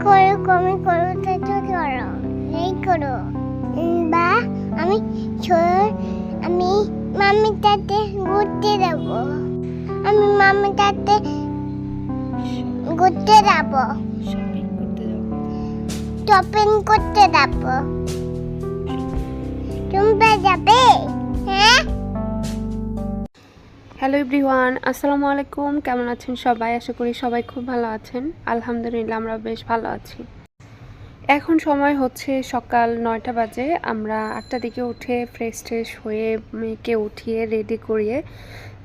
করো কমি করো তো করো। এই করো। বা আমি আমি মামির তাতে ঘুরতে যাব। আমি মামির তাতে ঘুরতে যাব। শপিং করতে যাব। শপিং করতে যাব। তোমরা যাবে? হ্যাঁ? হ্যালো এভরিওয়ান আসসালামু আলাইকুম কেমন আছেন সবাই? আশা করি সবাই খুব ভালো আছেন। আলহামদুলিল্লাহ আমরা বেশ ভালো আছি। এখন সময় হচ্ছে সকাল নয়টা বাজে। আমরা আটটা দিকে উঠে ফ্রেশ ট্রেশ হয়ে মেয়েকে উঠিয়ে রেডি করিয়ে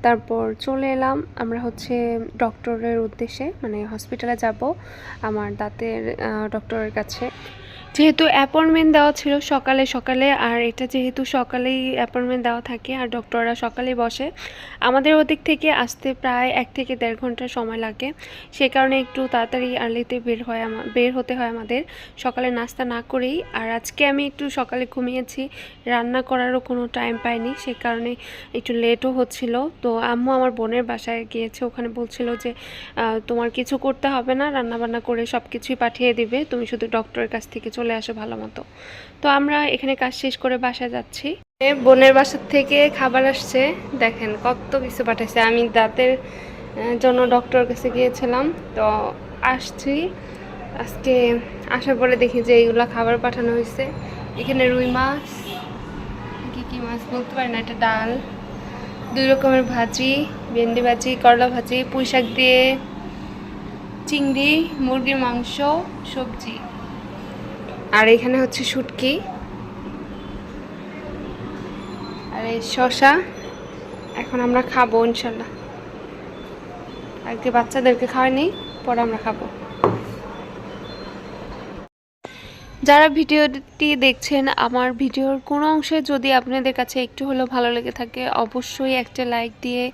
তারপর চলে এলাম। আমরা হচ্ছে ডক্টরের উদ্দেশ্যে মানে হসপিটালে যাব। আমার দাঁতের ডক্টরের কাছে। যেহেতু অ্যাপয়েন্টমেন্ট দেওয়া ছিল সকালে সকালে, আর এটা যেহেতু সকালেই অ্যাপয়েন্টমেন্ট দেওয়া থাকে আর ডক্টররা সকালেই বসে, আমাদের ওদিক থেকে আসতে প্রায় এক থেকে দেড় ঘণ্টা সময় লাগে। সে কারণে একটু তাড়াতাড়ি আর্লিতে বের হয় আমা, বের হতে হয় আমাদের। সকালে নাস্তা না করেই, আর আজকে আমি একটু সকালে ঘুমিয়েছি, রান্না করারও কোনো টাইম পাইনি, সে কারণে একটু লেটও হচ্ছিল। তো আম্মু আমার বোনের বাসায় গিয়েছে, ওখানে বলছিল যে তোমার কিছু করতে হবে না রান্না বান্না করে সব কিছুই পাঠিয়ে দিবে, তুমি শুধু ডক্টরের কাছ থেকে চলে আসো ভালো মতো। তো আমরা এখানে কাজ শেষ করে বাসায় যাচ্ছি। বোনের বাসার থেকে খাবার আসছে। দেখেন কত কিছু পাঠাইছে। আমি দাঁতের জন্য ডক্টরের কাছে গিয়েছিলাম। তো আসছি। আজকে আসার পরে দেখি যে এইগুলা খাবার পাঠানো হয়েছে এখানে রুই মাছ, কি কি মাছ বলতে পারি না, এটা ডাল, দুই রকমের ভাজি, ভেন্ডি ভাজি, করলা ভাজি পুঁই শাক দিয়ে, চিংড়ি, মুরগির মাংস, সবজি। আর এখানে হচ্ছে শুটকি। আর এই শশা। এখন আমরা খাব ইনশাল্লাহ। আজকে বাচ্চাদেরকে খাওয়ানি পরে আমরা খাব। যারা ভিডিওটি দেখছেন, আমার ভিডিওর কোনো অংশে যদি আপনাদের কাছে একটু হলেও ভালো লেগে থাকে, অবশ্যই একটা লাইক দিয়ে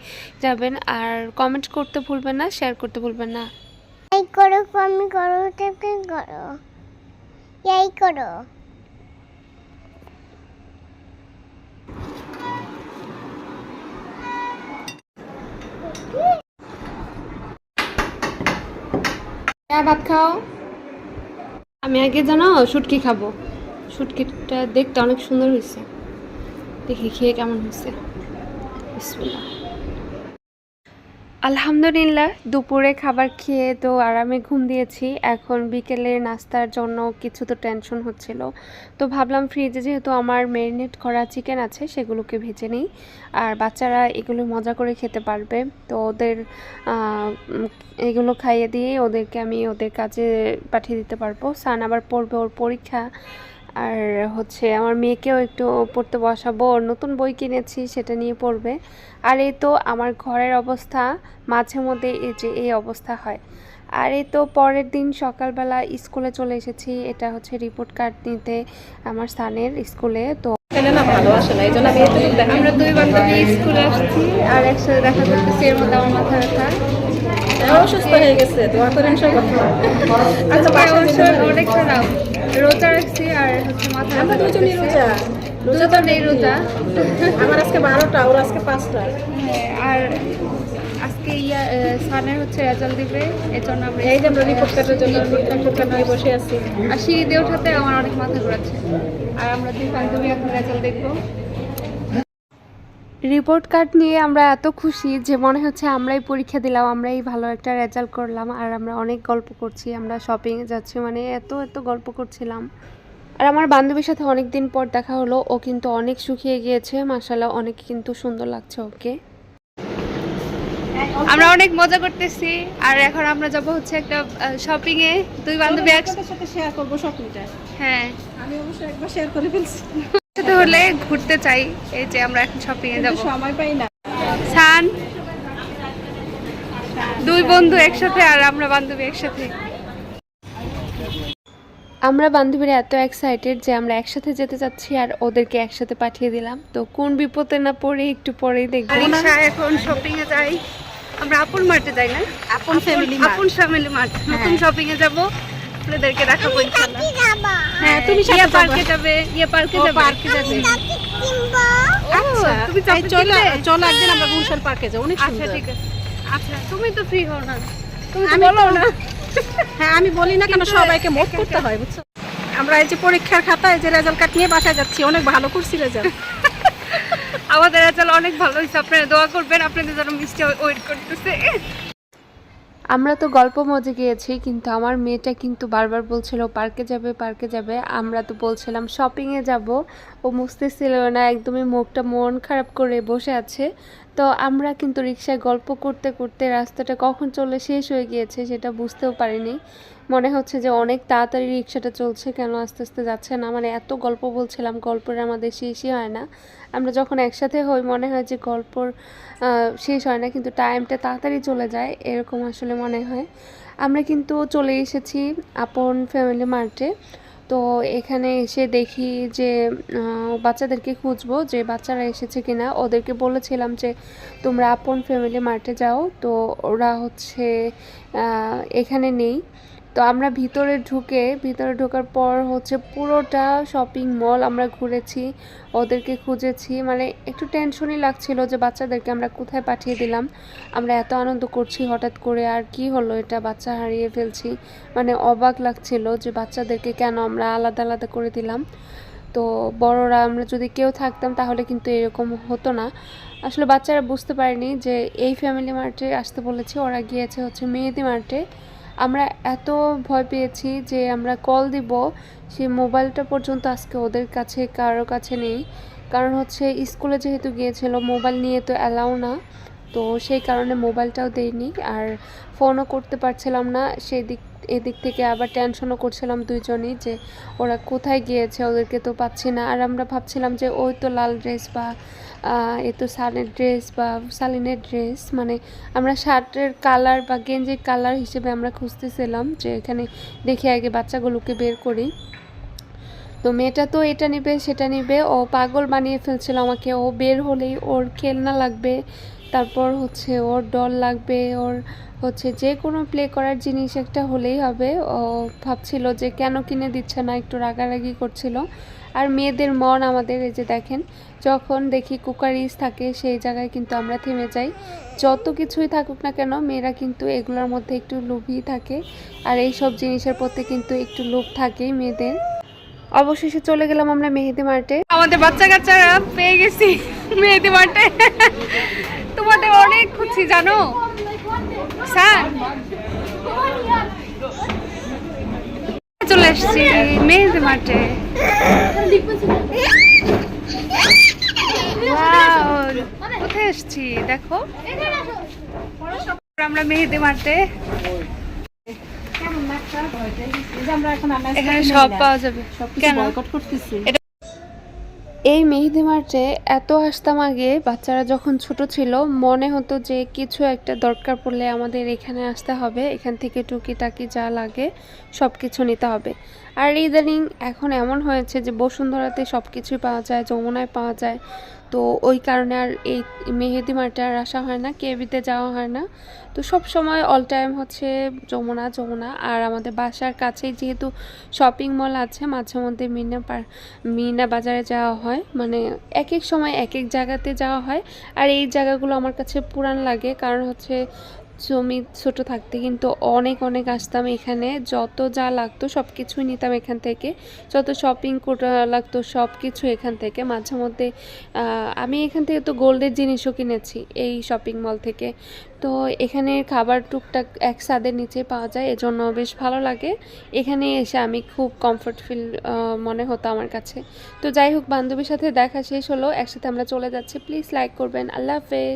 যাবেন। আর কমেন্ট করতে ভুলবেন না, শেয়ার করতে ভুলবেন না। এই করো কমি করো করো। এই করো ভাত খাও? আমি আগে জানো শুটকি খাব। শুটকিটা দেখতে অনেক সুন্দর হয়েছে। দেখি খেয়ে কেমন হয়েছে। বিসমিল্লাহ। আলহামদুলিল্লাহ, দুপুরে খাবার খেয়ে তো আরামে ঘুম দিয়েছি। এখন বিকেলের নাস্তার জন্য কিছু তো টেনশন হচ্ছিল। তো ভাবলাম ফ্রিজে যেহেতু আমার ম্যারিনেট করা চিকেন আছে, সেগুলোকে ভেজে নিই। আর বাচ্চারা এগুলো মজা করে খেতে পারবে। তো ওদের এগুলো খাইয়ে দিয়ে ওদেরকে আমি ওদের কাজে পাঠিয়ে দিতে পারব। সান আবার পড়বে ওর পরীক্ষা। আর হচ্ছে আমার মেয়েকেও একটু পড়তে বসাবো নতুন বই কিনেছি, সেটা নিয়ে পড়বে। আর এই তো আমার ঘরের অবস্থা, মাঝে মধ্যে এই যে এই অবস্থা হয়। আর এই তো পরের দিন সকালবেলা স্কুলে চলে এসেছি, এটা হচ্ছে রিপোর্ট কার্ড নিতে আমার স্থানের স্কুলে, তো এখানে না ভালো না এই জন্য আমি এটুকু দেখাই আমরা দুই বান্ধবী স্কুলে আসছি আর একসাথে দেখা করতেছি এর মধ্যে আমার মাথা ব্যথা। অসুস্থ হয়ে গেছে দোয়া করেন সব আচ্ছা অবশ্য অনেক খারাপ। রোজা রাখছি আর হচ্ছে মাথা আমরা দুজনই রোজা। রোজা তো রোজা। আমার আজকে বারোটা ওর আজকে পাঁচটা। হ্যাঁ, আর আজকে ইয়া সানের হচ্ছে রেজাল্ট দিবে এর জন্য আমরা এই যে আমরা রিপোর্ট কার্ডের জন্য রিপোর্ট কার্ড নিয়ে বসে আছি। আর সিঁড়ি দিয়ে ওঠাতে আমার অনেক মাথা ঘোরাচ্ছে। আর আমরা দুই বান্ধবী এখন রেজাল্ট দেখব। রিপোর্ট কার্ড নিয়ে আমরা এত খুশি যে মনে হচ্ছে আমরাই পরীক্ষা দিলাম আমরাই ভালো একটা রেজাল্ট করলাম আর আমরা অনেক গল্প করছি আমরা শপিংয়ে যাচ্ছি মানে এত এত গল্প করছিলাম। আর আমার বান্ধবীর সাথে অনেক দিন পর দেখা হলো ও কিন্তু অনেক শুকিয়ে গিয়েছে মাসাল্লাহ অনেক কিন্তু সুন্দর লাগছে ওকে। আমরা অনেক মজা করতেছি আর এখন আমরা যাব হচ্ছে একটা শপিং এ। দুই বান্ধবী এক আপনাদের সাথে শেয়ার করব শপিংটা হ্যাঁ। আমি অবশ্য একবার শেয়ার করে ফেলছি। সাথে হলে ঘুরতে চাই এই যে আমরা এখন শপিং এ যাব। সময় পাই না। সান দুই বন্ধু একসাথে আর আমরা বান্ধবী একসাথে। আমরা বান্ধবীরা এত এক্সাইটেড যে আমরা একসাথে যেতে চাচ্ছি আর ওদেরকে একসাথে পাঠিয়ে দিলাম। তো কোন বিপদে না পড়ে একটু পরেই দেখব। এখন শপিং এ যাই আমরা আপন যাই না? আপন ফ্যামিলি আপন ফ্যামিলি নতুন শপিং এ যাব আপনাদেরকে দেখাবো ইনশাআল্লাহ হ্যাঁ তুমি সাথে ইয়ে পার্কে যাবে। ইয়ে পার্কে যাবে। পার্কে যাবে। আচ্ছা তুমি এই চকলেট চলো চলো একদিন আমরা গুলশান পার্কে যাব অনেক আচ্ছা ঠিক আছে। আচ্ছা তুমি তো ফ্রি হও না। তুমি তো আমি বলো না। হ্যাঁ আমি বলি না কেন সবাইকে মত করতে হয় বুঝছ? আমরা এই যে পরীক্ষার খাতায় যে রেজাল্ট কার্ড নিয়ে বাসায় যাচ্ছি অনেক ভালো করছি রেজাল্ট আমাদের অনেক ভালো হয়েছে আপনারা দোয়া করবেন, আপনাদের জন্য মিষ্টি ওয়েট করতেছে। আমরা তো গল্প মজে গিয়েছি, কিন্তু আমার মেয়েটা কিন্তু বারবার বলছিল, পার্কে যাবে পার্কে যাবে। আমরা তো বলছিলাম শপিংয়ে যাব। ও মুছতেছিল না, একদমই মুখটা মন খারাপ করে বসে আছে। তো আমরা কিন্তু রিক্সায় গল্প করতে করতে রাস্তাটা কখন চলে শেষ হয়ে গিয়েছে সেটা বুঝতেও পারিনি। মনে হচ্ছে যে অনেক তাড়াতাড়ি রিক্সাটা চলছে কেন আস্তে আস্তে যাচ্ছে না? মানে এত গল্প বলছিলাম, গল্পের আমাদের শেষই হয় না। আমরা যখন একসাথে হই, মনে হয় যে গল্পর শেষ হয় না, কিন্তু টাইমটা তাড়াতাড়ি চলে যায়, এরকম আসলে মনে হয়। আমরা কিন্তু চলে এসেছি আপন ফ্যামিলি মার্টে তো এখানে এসে দেখি যে বাচ্চাদেরকে খুঁজবো যে বাচ্চারা এসেছে কিনা। ওদেরকে বলেছিলাম যে, তোমরা আপন ফ্যামিলি মার্টে যাও। তো ওরা হচ্ছে এখানে নেই। তো আমরা ভিতরে ঢুকে, ভিতরে ঢোকার পর হচ্ছে পুরোটা শপিং মল আমরা ঘুরেছি, ওদেরকে খুঁজেছি মানে একটু টেনশনই লাগছিল যে বাচ্চাদেরকে আমরা কোথায় পাঠিয়ে দিলাম। আমরা এত আনন্দ করছি হঠাৎ করে, আর কি হলো এটা, বাচ্চা হারিয়ে ফেলছি। মানে অবাক লাগছিল যে বাচ্চাদেরকে কেন আমরা আলাদা আলাদা করে দিলাম। তো বড়রা, আমরা যদি কেউ থাকতাম তাহলে কিন্তু এরকম হতো না। আসলে বাচ্চারা বুঝতে পারেনি যে এই ফ্যামিলি মার্টে আসতে বলেছি, ওরা গিয়েছে হচ্ছে মেহেদি মার্টে আমরা এত ভয় পেয়েছি যে আমরা কল দিব, সেই মোবাইলটা পর্যন্ত আজকে ওদের কাছে, কারও কাছে নেই। কারণ হচ্ছে স্কুলে যেহেতু গিয়েছিল মোবাইল নিয়ে তো অ্যালাউ না। তো সেই কারণে মোবাইলটাও দেয়নি। আর ফোনও করতে পারছিলাম না সেই দিক এদিক থেকে আবার টেনশনও করছিলাম দুইজনই যে ওরা কোথায় গিয়েছে ওদেরকে তো পাচ্ছি না। আর আমরা ভাবছিলাম যে ওই তো লাল ড্রেস বা এ তো সানের ড্রেস বা সালিনের ড্রেস মানে আমরা শার্টের কালার বা গেঞ্জির কালার হিসেবে আমরা খুঁজতেছিলাম যে এখানে দেখি আগে বাচ্চাগুলোকে বের করি। তো মেয়েটা তো এটা নেবে, সেটা নেবে। ও পাগল বানিয়ে ফেলছিল আমাকে। ও বের হলেই ওর খেলনা লাগবে। তারপর হচ্ছে ওর ডল লাগবে, ওর হচ্ছে যে কোনো প্লে করার জিনিস একটা হলেই হবে। ও ভাবছিল যে কেন কিনে দিচ্ছে না, একটু রাগারাগি করছিল। আর মেয়েদের মন আমাদের এই যে দেখেন, যখন দেখি কুকারিজ থাকে সেই জায়গায় কিন্তু আমরা থেমে যাই। যত কিছুই থাকুক না কেন, মেয়েরা কিন্তু এগুলোর মধ্যে একটু লোভই থাকে। আর এই সব জিনিসের প্রতি কিন্তু একটু লোভ থাকেই মেয়েদের। অবশেষে চলে গেলাম আমরা মেহেদি মার্টে। আমাদের বাচ্চা কাচ্চারা পেয়ে গেছি মেহেদি মার্টে। তোমাদের অনেক খুশি জানো? স্যার। চলে এসছি মেহেদি মার্টে Wow, কোথায় এসছি? দেখো। আমরা মেহেদি এখন এখানে সব পাওয়া যাবে। কেন? করতেছি। এই মেহেদি মার্চে এত আসতাম আগে, বাচ্চারা যখন ছোট ছিল, মনে হতো যে কিছু একটা দরকার পড়লে আমাদের এখানে আসতে হবে, এখান থেকে টুকিটাকি যা লাগে সব কিছু নিতে হবে। আর ইদানিং এখন এমন হয়েছে যে বসুন্ধরাতে সব কিছুই পাওয়া যায়, যমুনায় পাওয়া যায়। তো ওই কারণে আর এই মেহেদি মার্টে আর আসা হয় না কেবিতে যাওয়া হয় না। তো সব সময় অল টাইম হচ্ছে যমুনা যমুনা। আর আমাদের বাসার কাছেই যেহেতু শপিং মল আছে, মাঝে মধ্যে মিনা পার মিনা বাজারে যাওয়া হয়। মানে এক এক সময় এক এক জায়গাতে যাওয়া হয়। আর এই জায়গাগুলো আমার কাছে পুরান লাগে। কারণ হচ্ছে জমি ছোট থাকতে কিন্তু অনেক অনেক আসতাম এখানে। যত যা লাগতো সব কিছুই নিতাম এখান থেকে। যত শপিং করা লাগতো সব কিছু এখান থেকে। মাঝে মধ্যে আমি এখান থেকে তো গোল্ডের জিনিসও কিনেছি এই শপিং মল থেকে। তো এখানে খাবার টুকটাক এক ছাদের নিচে পাওয়া যায়, এজন্য বেশ ভালো লাগে। এখানে এসে আমি খুব কমফর্ট ফিল মনে হতো আমার কাছে। তো যাই হোক, বান্ধবীর সাথে দেখা শেষ হলো। একসাথে আমরা চলে যাচ্ছি। প্লিজ লাইক করবেন। আল্লাহ হাফেজ।